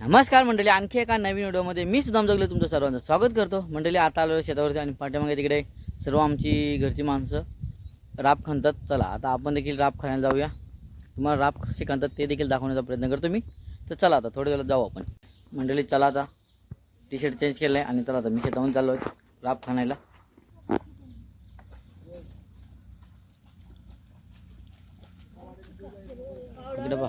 नमस्कार मंडळी आणखी एका नवीन व्हिडिओमध्ये मी सुद्धा जगले तुमचं सर्वांचं स्वागत करतो. मंडळी आता आलो शेतावरती आणि पाठ्यामागे तिकडे सर्व आमची घरची माणसं राप खणतात. चला आता आपण देखील राब खाण्याला जाऊया. तुम्हाला राप कसे खणतात ते देखील दाखवण्याचा प्रयत्न करतो मी. तर चला आता थोड्या वेळात जाऊ आपण. मंडळी चला आता टी शर्ट चेंज केलं आहे आणि चला आता मी शेतावरून चाललो आहे राब खाण्याला इकडे बघ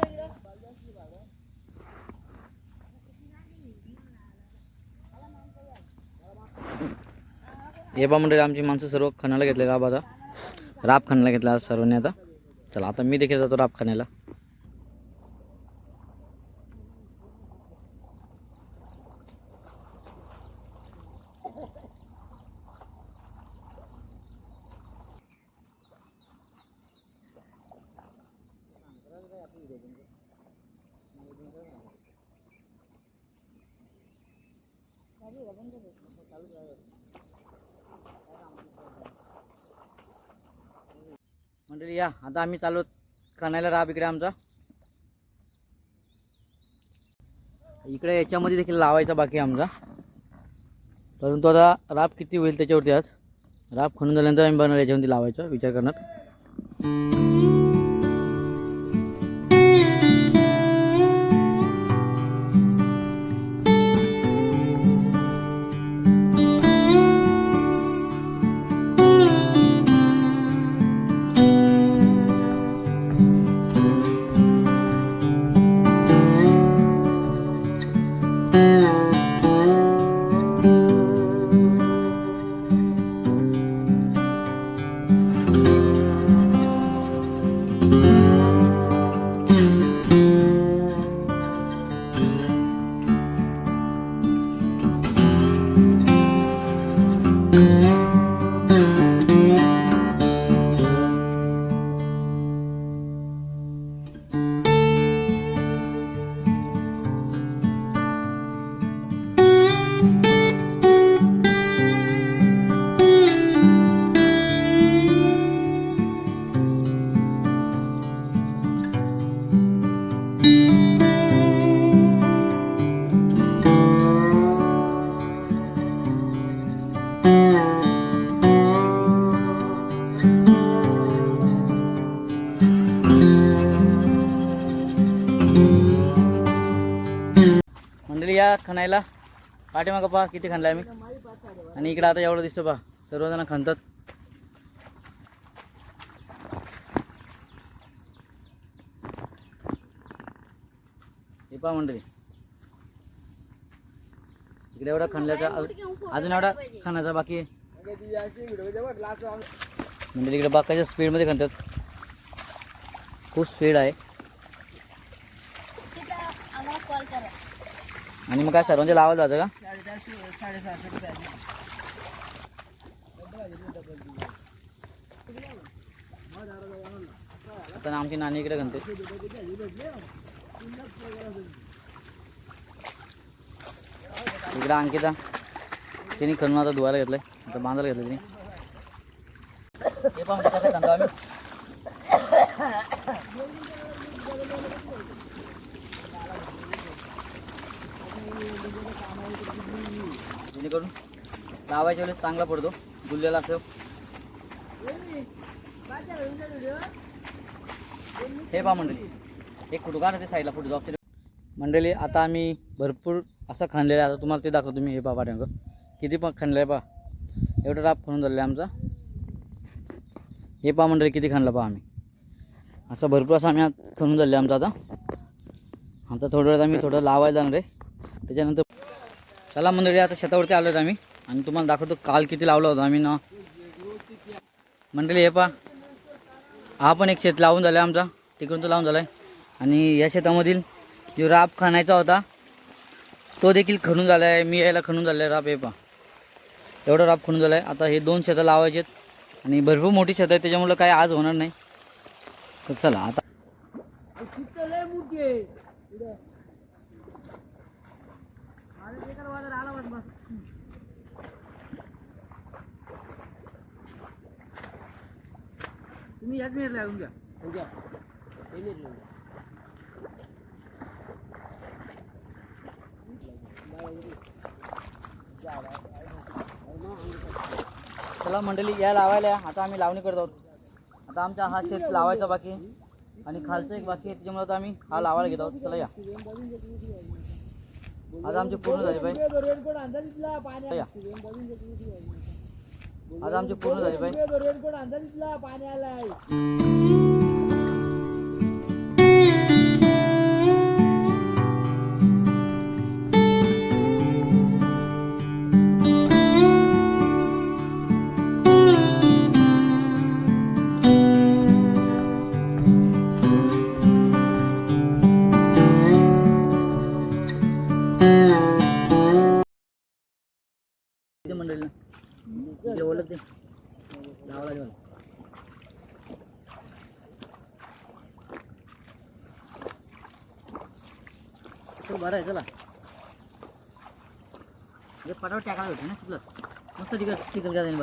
हे बा मंडळी आमची माणसं सर्व खणाला घेतले राब आता राब खणाला घेतला सर्वांनी आता. चला आता मी देखील जातो राब खाण्याला. मंडळी या. आता आम्ही चालू खाण्याला राब इकडे आमचा. इकडे याच्यामध्ये देखील लावायचा बाकी आमचा. परंतु आता राब किती होईल त्याच्यावरती आज? राब खणून झाल्यानंतर आम्ही बनवणार याच्यावरती लावायचा विचार करणार. मंडळी या खणायला. पाठीमागं पहा किती खणलाय मी. आणि इकडं आता एवढं दिसतं पहा सर्वजण खणतात हे पहा मंडळी. इकडे एवढा खणल्याचा अजून एवढा खणाचा बाकी आहे. मंडळी इकडे बाकाच्या स्पीडमध्ये खणतात खूप स्पीड आहे आम्हाला कॉल करा आणि मग काय सर्वांचे लावायला जातं का? आता आमची नानी इकडे घंटे इकडे अंकिता तिने खणून आता धुवायला घेतलंय. आता बांधायला घेतलं तिने हे पण कसं खणतो आम्ही जेणेकरून लावायच्या वेळेस चांगला पडतो. गुल्ल्याला असं हे पहा मंडळी एक फोटो ते साईडला फोटो ऑप्शन मंडळी आता आम्ही भरपूर असं खणलेलं आहे. आता तुम्हाला ते दाखवतो मी हे पहा पाठ्यांक किती पण खणलं आहे पहा. एवढं राप खणून झालं आहे आमचा. हे पहा मंडळी किती खणलं पहा आम्ही. असं भरपूर असं आम्ही खणून झालेलं आहे आमचं आता. आता थोड्या वेळात आम्ही थोडं लावायला जाणार आहे. त्याच्यानंतर चला मंडळी आता शेतावरती आलो आम्ही. आणि तुम्हाला दाखवतो काल किती लावला होता आम्ही ना. मंडळी हे पहा. हा पण एक शेत लावून झाला आमचा. तिकडून तो लावून झाला आहे आणि या शेतामधील जो राब खणायचा होता तो देखील खणून झाला आहे मी यायला खणून झाला आहे राब हे पहा. एवढं राब खणून झाला आहे आता हे दोन शेतं लावायचे आहेत. आणि भरपूर मोठी शेतं आहे त्याच्यामुळं काय आज होणार नाही. तर चला आता तुम्ही याच लागून घ्या. चला मंडळी या लावायला. आता आम्ही लावणी करत आहोत. आता आमचा हा शेत लावायचा बाकी आहे. आणि खालचं एक बाकी आहे त्याच्यामुळे आता आम्ही हा लावायला घेत आहोत. चला या. आज आमचे पूर्ण झाले पाहिजे आज आमचे पूर्ण झाले पाहिजे जेवलं ते लावला घेऊन. बरं आहे चला. हे पटावर टाकायला होते ना तुझं मस्त तिकड चिकन का जाईल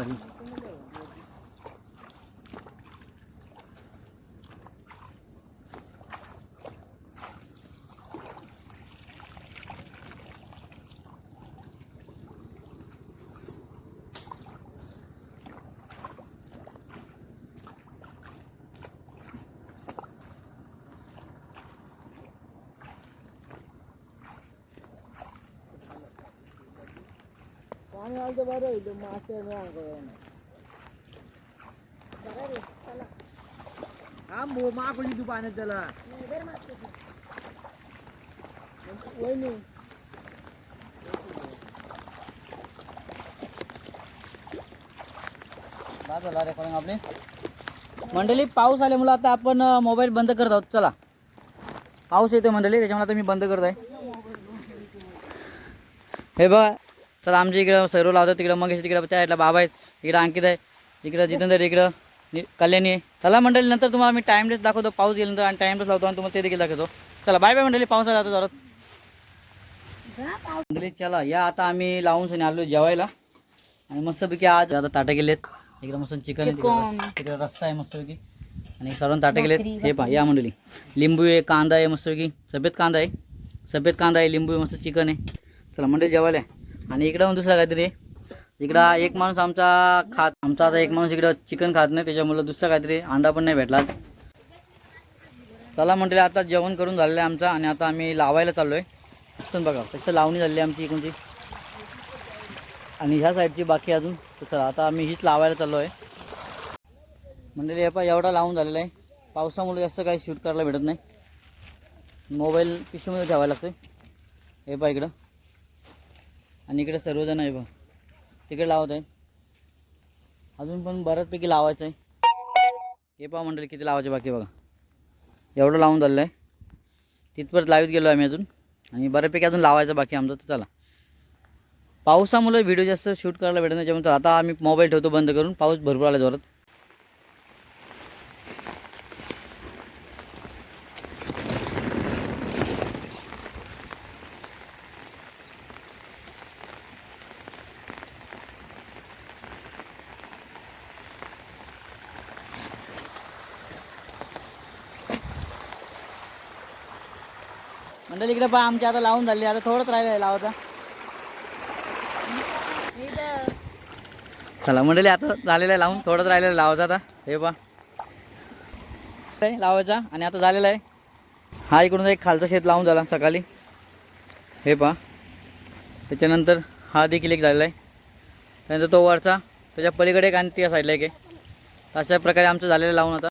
भारी आलं तर बरं होईल मासे नाही. हा मो मापली तू पाण्यात त्याला वहिनी. झाला रेकॉर्डिंग आपली. मंडळी पाऊस आल्यामुळे आता आपण मोबाईल बंद करत आहोत. चला. पाऊस येतो मंडळी त्याच्यामुळे आता मी बंद करत आहे हे बघा चला आमच्या इकडं सर्व लावतात तिकडं मग तिकडं त्या साईडला बाबा आहेत इकडं अंकित आहे इकडं जितेंद्र इकडं कल्याणी आहे. चला मंडळी नंतर तुम्हाला मी टाईमलेस दाखवतो पाऊस गेल्यानंतर आणि टाईमलेस लावतो आणि तुम्हाला ते देखील दाखवतो. चला बाय बाय मंडळी पावसात जातो जरा मंडळी चला या आता आम्ही लावून सनी आलो जेवायला. आणि मस्तपैकी आज आता ताटं गेलेत इकडे मस्त चिकन तिकडे रस- तिकडे रस्सा आहे मस्तपैकी. आणि सर्वांना ताटं गेलेत हे पहा या मंडळी. लिंबू आहे कांदा आहे मस्तपैकी. सफेद कांदा आहे. सफेद कांदा आहे लिंबू आहे मस्त चिकन आहे. चला मंडळी जेवायला आहे. आणि इकडं पण दुसरा काहीतरी. इकडं एक माणूस आमचा खात आमचा आता एक माणूस इकडं चिकन खात नाही त्याच्यामुळं दुसरा काहीतरी अंडा पण नाही भेटला चला म्हटलं आता जेवण करून झालेलं आहे आमचं आणि आता आम्ही लावायला चाललो आहे मस्त बघा तसं लावणी झाली आहे आमची इकडची आणि ह्या साईडची बाकी अजून तर चला आता आम्ही हीच लावायला चाललो आहे मंडळी हे पा एवढा लावून झालेला आहे. पावसामुळे जास्त काही शूट करायला भेटत नाही. मोबाईल पिशूमध्ये ठेवायला लागतो हे पा इकडं. आणि इकडे सर्वजण आहे बघ. तिकडे लावत आहे. अजून पण बऱ्याचपैकी लावायचं आहे. हे पहा मंडळी किती लावायचे बाकी बघा. एवढं लावून झालेलं आहे तिथपर्यंत लावित गेलो आम्ही अजून. आणि बऱ्यापैकी अजून लावायचं बाकी आमचं तर चला. पावसामुळे व्हिडिओ जास्त शूट करायला भेटत नाही त्यामुळे आता आम्ही मोबाईल ठेवतो बंद करून. पाऊस भरपूर आला जोरात. मंडळी इकडे पहा आमची आता लावून झाली. आता थोडंच राहिलं आहे लावायचा. चला मंडळी आता झालेलं आहे लावून. थोडंच राहिलेलं आहे लावायचं आता. हे पहा. लावायचा आणि आता झालेला आहे. हा इकडून एक खालचा शेत लावून झाला सकाळी. हे पहा. त्याच्यानंतर हा देखील एक झालेला आहे. त्यानंतर तो वरचा त्याच्या पलीकडे एक आणि त्या साईडला एक आहे. अशा प्रकारे आमचं झालेलं लावून आता.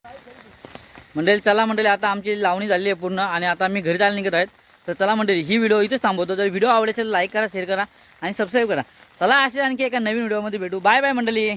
मंडळी चला मंडळी आता आमची लावणी झाली आहे पूर्ण आणि आता आम्ही घरी जायला निघत आहेत. तर चला मंडळी ही व्हिडिओ इथेच थांबवतो. जर व्हिडिओ आवडेल लाईक करा शेअर करा आणि सबस्क्राईब करा. चला असे आणखी एका नवीन व्हिडिओमध्ये भेटू. बाय बाय मंडळी.